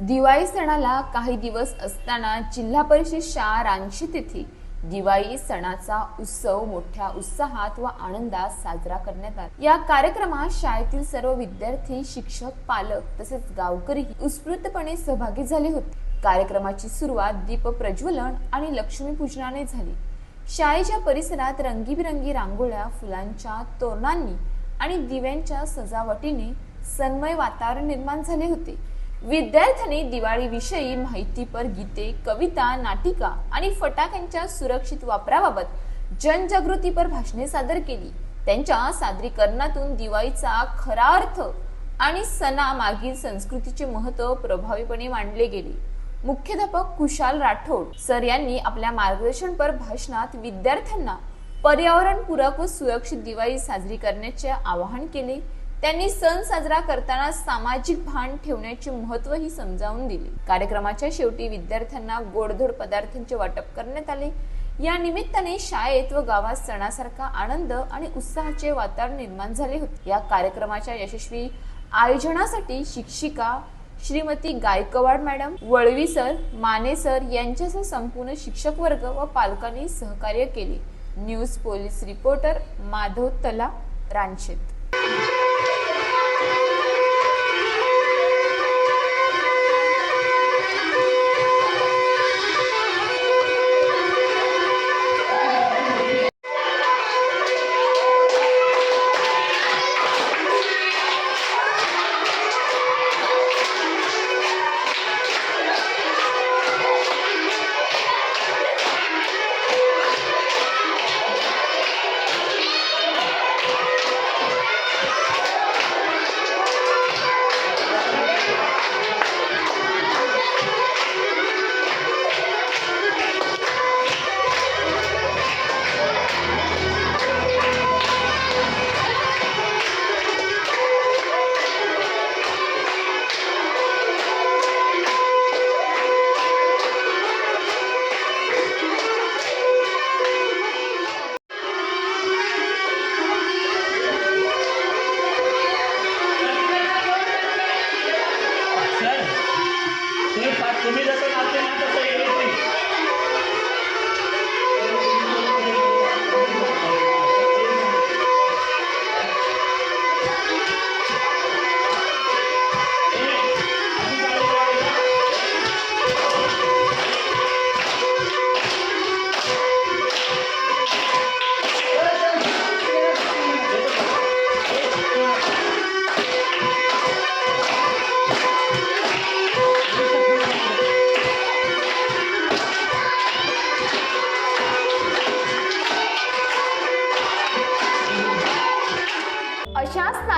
दिवाळी सणाला काही दिवस असताना जिल्हा परिषद शाळा रांची दिवाळी सणाचा उत्सव मोठ्या उत्साहात व आनंदात साजरा करण्यात आला. या कार्यक्रमात शाळेतील सर्व विद्यार्थी शिक्षक पालक तसेच गावकरीही उत्स्फूर्तपणे सहभागी झाले होते. कार्यक्रमाची सुरुवात दीप प्रज्वलन आणि लक्ष्मीपूजनाने झाली. शाळेच्या परिसरात रंगीबिरंगी रांगोळ्या फुलांच्या तोरणांनी आणि दिव्यांच्या सजावटीने सन्मय वातावरण निर्माण झाले होते. विद्यार्थ्यांनी दिवाळीविषयी माहितीपर गीते कविता नाटिका आणि फटाक्यांच्या सुरक्षित वापराबाबत जनजागृतीपर भाषणे सादर केली. त्यांच्या सादरीकरणातून दिवाळीचा खरा अर्थ आणि सणामागील संस्कृतीचे महत्त्व प्रभावीपणे मांडले गेले. मुख्याध्यापक कुशाल राठोड सर यांनी आपल्या मार्गदर्शनपर भाषणात विद्यार्थ्यांना पर्यावरणपूरक व सुरक्षित दिवाळी साजरी करण्याचे आवाहन केले. त्यांनी सण साजरा करताना सामाजिक भान ठेवण्याचे महत्वही समजावून दिले. कार्यक्रमाच्या शेवटी विद्यार्थ्यांना गोडधोड पदार्थांचे वाटप करण्यात आले. या निमित्ताने शाळेत व गावात सणासारखा आनंद आणि उत्साहाचे वातावरण निर्माण झाले होते. या कार्यक्रमाच्या यशस्वी आयोजनासाठी शिक्षिका Shrimati Gaikwad madam Valvi sir Mane sir यांच्यासह संपूर्ण शिक्षक वर्ग व पालकांनी सहकार्य केले. न्यूज पोलीस रिपोर्टर माधव तला रानशेत